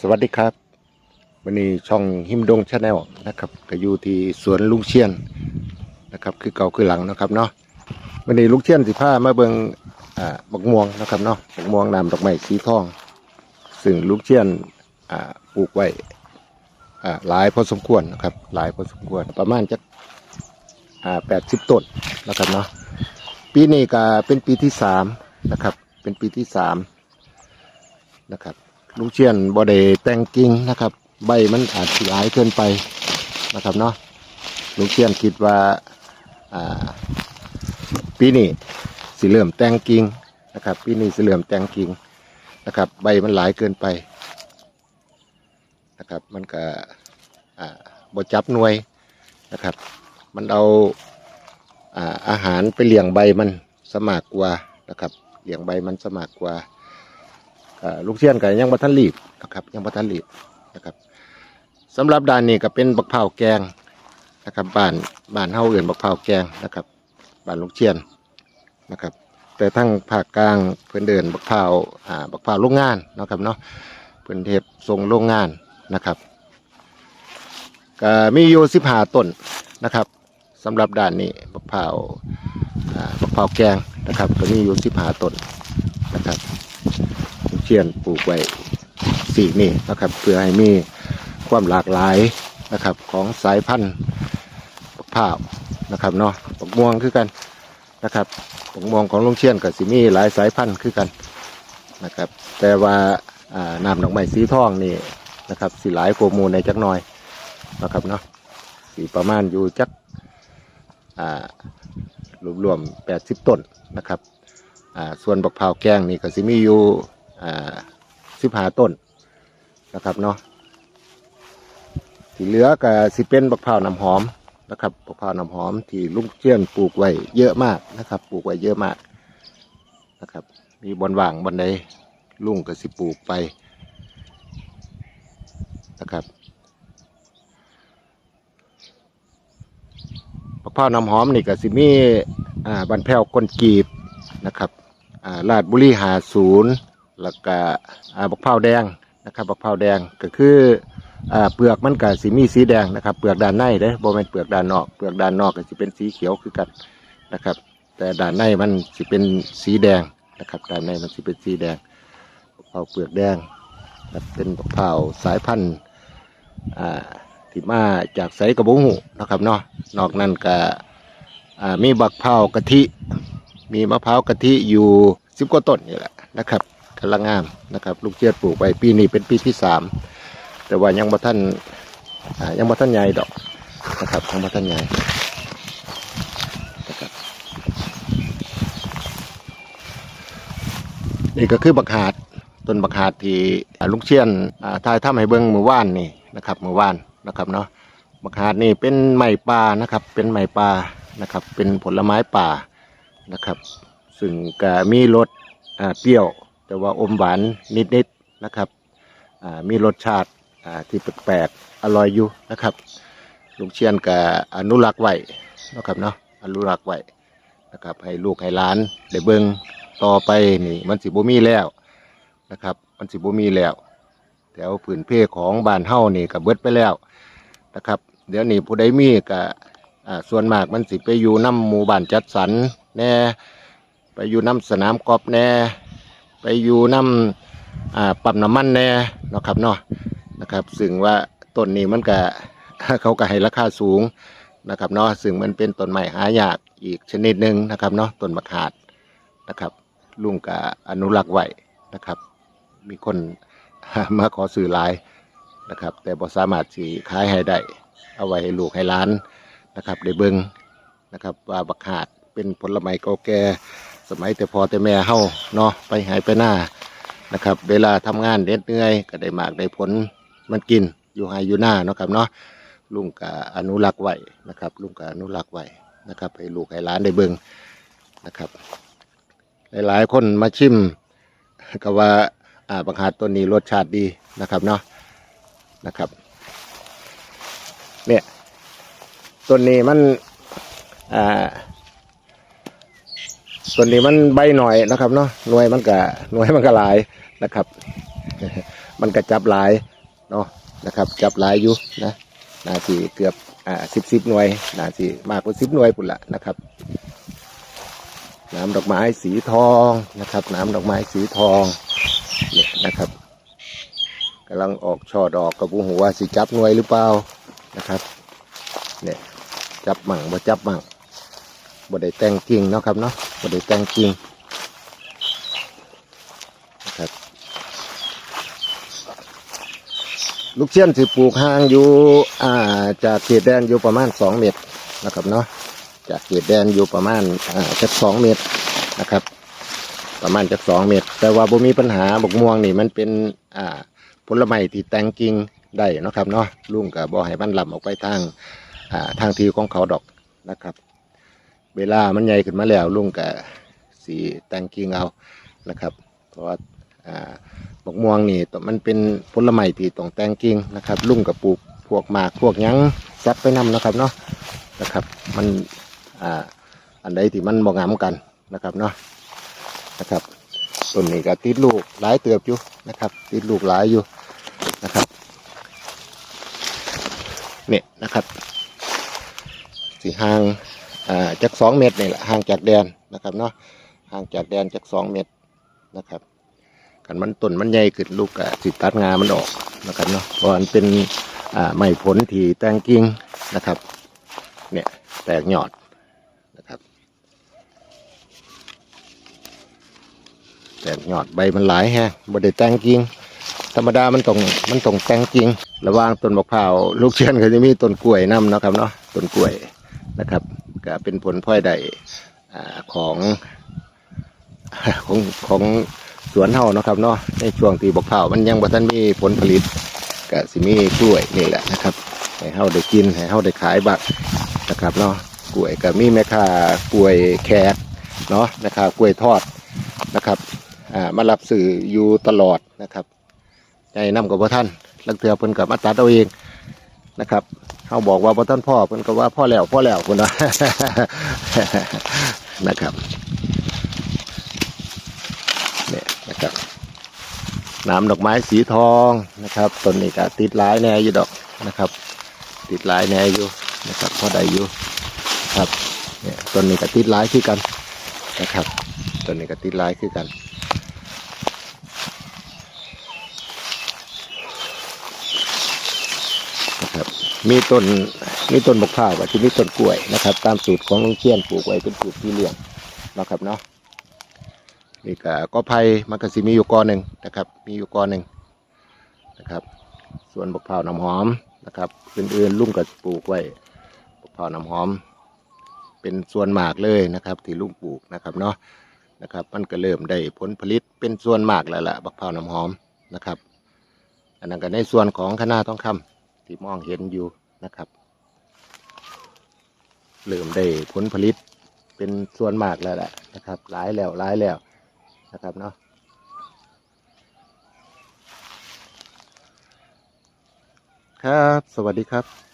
สวัสดีครับวันนี้ช่องหิมดงชาแนลนะครับก็อยู่ที่สวนลุงเชียนนะครับ คือเก่าคือหลังนะครับเนาะวันนี้ลุงเชียนสิพามาเบิงอ่าบักม่วงนะครับเนาะบักม่วงนำดอกไม้สีทอง ซึ่งลุงเชียนอ่าปลูกไว้อ่าหลายพอสมควรนะครับ หลายพอสมควรประมาณจะอ่าแปดสิบต้นนะครับเนาะปีนี้ก็เป็นปีที่สามนะครับ เป็นปีที่สามนะครับ ลุงเชียนบอดแต่งกิ่งนะครับ ใบมันอาจสิหลายเกินไปนะครับเนาะลุงเชียนคิดว่าปีนี้สิเริ่มแต่งกิ่งนะครับปีนี้สิเริ่มแต่งกิ่งนะครับ ใบมันหลายเกินไปนะครับ มันก็บ่จับหน่วยนะครับ มันเอาอาอาหารไปเลี้ยงใบมันสมากกว่านะครับเลี้ยงใบมันสมากกว่า ลูกเชียนก็ยังบัทันรีบนะครับยังบัทันรีบนะครับสำหรับด้านนี้ก็เป็นบักเผาแกงนะครับบ้านบ้านเฮาเอื่นบักเผาแกงนะครับบ้านลูกเชียนนะครับแต่ทั้งภาคกลางเพิ่นเดินบักเผาอ่าบักเผาโรงงานนะครับเนาะเพิ่นเทศส่งโรงงานนะครับก็มีอยู่สิบห้าต้นนะครับสำหรับด้านนี้บักเผาอ่าบักเผาแกงนะครับก็มีอยู่สิบห้าต้นนะครับ เชียนปลูกไว้สี่นี่นะครับ เพื่อให้มีความหลากหลายนะครับ ของสายพันธุ์บักพร้านะครับเนาะบกม่วงคือกันนะครับบกม่วงของลุงเชียนกับสิมีหลายสายพันธุ์คือกันนะครับ แต่ว่าอ่าน้ำดอกไม้สีทองนี่นะครับสีหลายโกว่าหมูในจักหน่อยนะครับเนาะสีประมาณอยู่จักอ่ารวมๆแปดสิบต้นนะครับอ่าส่วนบักพร้าวแกงนี่ก็สิมีอยู่ อ่าสิบหาต้นนะครับเนาะที่เหลือก็สิเป็นบักพร้าวน้ำหอมนะครับบักพร้าวน้ำหอมที่ลุงเจียนปลูกไว้เยอะมากนะครับ ปลูกไว้เยอะมากนะครับ มีบอนว่างบอนใดลุงก็สิปลูกไปนะครับบักพร้าวน้ำหอมนี่ก็สิมีอ่าบันแพ้วก้นกีบนะครับอ่าลาดบุรีหาศูนย์ แล้วก็บักพร้าแดงนะครับบักพร้าแดงก็คืออเปลือกมันก็สีมีสีแดงนะครับเปลือกด้านในเด้บ่แมนเปลือกด้านนอกเปลือกด้านนอกก็สิเป็นสีเขียวคือกันนะครับ แต่ด้านในมันสิเป็นสีแดงนะครับด้านในมันสิเป็นสีแดงบักพาเปลือกแดงเป็นบักพาสายพันธุ์ที่มาจากไสกระบงหูนะครับเนาะนอกนั้นก็มีบักพร้ากะทิ มีมะพร้าวกะทิอยู่สิบกว่าต้นนี่แหละนะครับ กำลังงามนะครับ ลูกเจี๊ยบปลูกไปปีนี้เป็นปีที่สามแต่ว่ายังบ่ท่านยังบ่ท่านใหญ่ดอกนะครับยังบ่ท่านใหญ่นะครับนี่ก็คือบักหาดต้นบักหาดที่ลุงเชียนทายถ้ำให้เบิ้งมือว่านนี่นะครับมือว่านนะครับเนาะบักหาดนี่เป็นไม้ป่านะครับ เป็นไม้ป่านะครับ เป็นผลไม้ป่านะครับ ซึ่งก็มีรสเปรี้ยว แต่ว่าอมหวานนิดๆนะครับมีรสชาติที่แปลกๆอร่อยอยู่นะครับลุงเชียนก็อนุรักษ์ไว้นะครับเนาะอนุรักษ์ไว้นะครับให้ลูกให้หลานได้เบิ่งต่อไปนี่มันสิบ่มีแล้วนะครับ มันสิบ่มีแล้วแถวผืนเพของบ้านเฮานี่ก็เบิดไปแล้วนะครับ เดี๋ยวนี้ผู้ใดมีก็อ่าส่วนมากมันสิไปอยู่น้ำหมู่บ้านจัดสรรแน่ไปอยู่น้ำสนามกอล์ฟแน่ ไปอยู่น้ำอ่าปั๊มน้ำมันแน่เนาะครับเนาะนะครับ ซึ่งว่าต้นนี้มันก็เขาก็ให้ราคาสูงนะครับเนาะซึ่งมันเป็นต้นไม้หายากอีกชนิดหนึ่งนะครับเนาะต้นมะขามนะครับ ลุงก็อนุรักษ์ไว้นะครับ มีคนมาขอซื้อหลายนะครับ แต่บ่สามารถสิขายให้ได้เอาไว้ให้ลูกให้ล้านนะครับได้เบิ่งนะครับว่าบักหาดเป็นผลไม้เก่าแก่ สมัยแต่พอแต่แม่เฮาเนาะไปหายไปหน้านะครับ เวลาทำงานเด็ดเหนื่อยก็ได้มากได้ผลมันกินอยู่หายอยู่หน้าเนาะครับเนาะลุงก็อนุรักษ์ไว้นะครับ ลุงก็อนุรักษ์ไว้นะครับให้ลูกให้หลานได้เบิ่งนะครับ หลายๆคนมาชิมก็ว่าอ่าบังหาตัวนี้รสชาติดีนะครับเนาะนะครับเนี่ยต้นนี้มันอ่า ส่วนนี้มันใบหน่อยนะครับเนาะหน่วยมันก็หน่วยมันก็หลายนะครับ มันก็จับหลายเนาะนะครับ จับหลายอยู่นะนาสีเกือบอ่าสิบสิบหน่วยนาสีมากกว่าสิบหน่วยปุ่นละนะครับน้ำดอกไม้สีทองนะครับ น้ำดอกไม้สีทองเนี่ยนะครับกำลังออกช่อดอกกับผู้หัวสิจับหน่วยหรือเปล่านะครับเนี่ยจับมั่งบ่จับมั่งบ่ได้แต่งกิ่งเนาะครับเนาะ บ่ได้แต่งกิ่งนะครับลูกเชียนสิปลูกห่างอยู่อ่าจากเขตแดนอยู่ประมาณสองเมตรนะครับเนาะจากเขตแดนอยู่ประมาณอ่าจักสองเมตรนะครับ ประมาณจักสองเมตร แต่ว่าบ่มีปัญหาบกม่วงนี่มันเป็นอ่าผลไม้ที่แต่งกิ่งได้นะครับเนาะลุงกับบ่ให้มันลำออกไปทางอ่าทางทีของเขาดอกนะครับ เวลามันใหญ่ขึ้นมาแล้วลุงกับสีแตงกิ่งเอานะครับ เพราะว่าอ่าบกม่วงนี่มันเป็นผลไม้ที่ต้องแตงกิ่งนะครับ ลุงกับปลูกพวกหมากพวกยังซัดไปนำนะครับเนาะนะครับ มันอ่าอันใดที่มันบ่งามกันนะครับเนาะนะครับต้นนี้ก็ติดลูกหลายเติบอยู่นะครับ ติดลูกหลายอยู่นะครับเนี่ยนะครับสีห่าง จากสองเมตรนี่แหละห่างจากแดนนะครับเนาะห่างจากแดนจากสองเมตรนะครับกันมันต้นมันใหญ่ขึ้นลูกก็สิตัดงามันออกนะครับเนาะเพราะมันเป็นไม้ผลที่แตงกิ่งนะครับ เนี่ยแตกยอดนะครับแตกยอดใบมันหลายแฮะบได้แตงกิ่งธรรมดามันต้องมันต้องแตงกิ่งระว่างต้นมะพร้าวลูกเชียนก็จะมีต้นกล้วยนํเนะครับเนาะต้นกล้วยนะครับ ก็เป็นผลพลอยได้อ่ของของของสวนเฮาเนาะครับเนาะในช่วงที่มะพร้าวมันยังบ่ทันมีผลผลิตก็สิมีกล้วยนี่แหละนะครับให้เฮาได้กินให้เฮาได้ขายบักนะครับเนาะกล้วยก็มีแม่ค้ากล้วยแขกเนาะแม่ค้ากล้วยทอดนะครับอ่ามารับสื่ออยู่ตลอดนะครับใจนำกับพ่อท่านลังเทือเพิ่นกับมาตัดเอาเองนะครับ เฮาบอกว่าพ่ท่านพ่อเพิ่นก็ว่าพ่อแล้วพ่อแล้วเพิ่นว่านะครับเนี่ยนะครับน้ำดอกไม้สีทองนะครับต้นนี้ก็ติดหลายแน่อยู่ดอกนะครับ ติดหลายแน่อยู่นะครับพอได้อยู่นะครับเนี่ยต้นนี้ก็ติดหลายคือกันนะครับต้นนี้ก็ติดหลายคือกัน นะครับ มีต้นมีต้นมะพร้าวกับที่มีต้นกล้วยนะครับ ตามสูตรของลุงเชียนปลูกไว้เป็นสูตรที่เลี้ยงนะครับเนาะนี่ก็ก็ไผ่มันก็สิมีอยู่กอหนึ่งนะครับ มีอยู่กอหนึ่งนะครับ ส่วนบกพร้าวน้ำหอมนะครับอื่นๆลุงก็ปลูกไว้บกพร้าวน้ำหอม เป็นส่วนมากเลยนะครับ ที่ลุงปลูกนะครับเนาะนะครับ มันก็เริ่มได้ผลผลิตเป็นส่วนมากแล้วล่ะบกพร้าวน้ำหอมนะครับอันนั้นก็ในส่วนของคณะทองคำ ที่มองเห็นอยู่นะครับเริ่มได้ผลผลิตเป็นส่วนมากแล้วแหละนะครับหลายแล้วหลายแล้วนะครับเนาะครับ สวัสดีครับ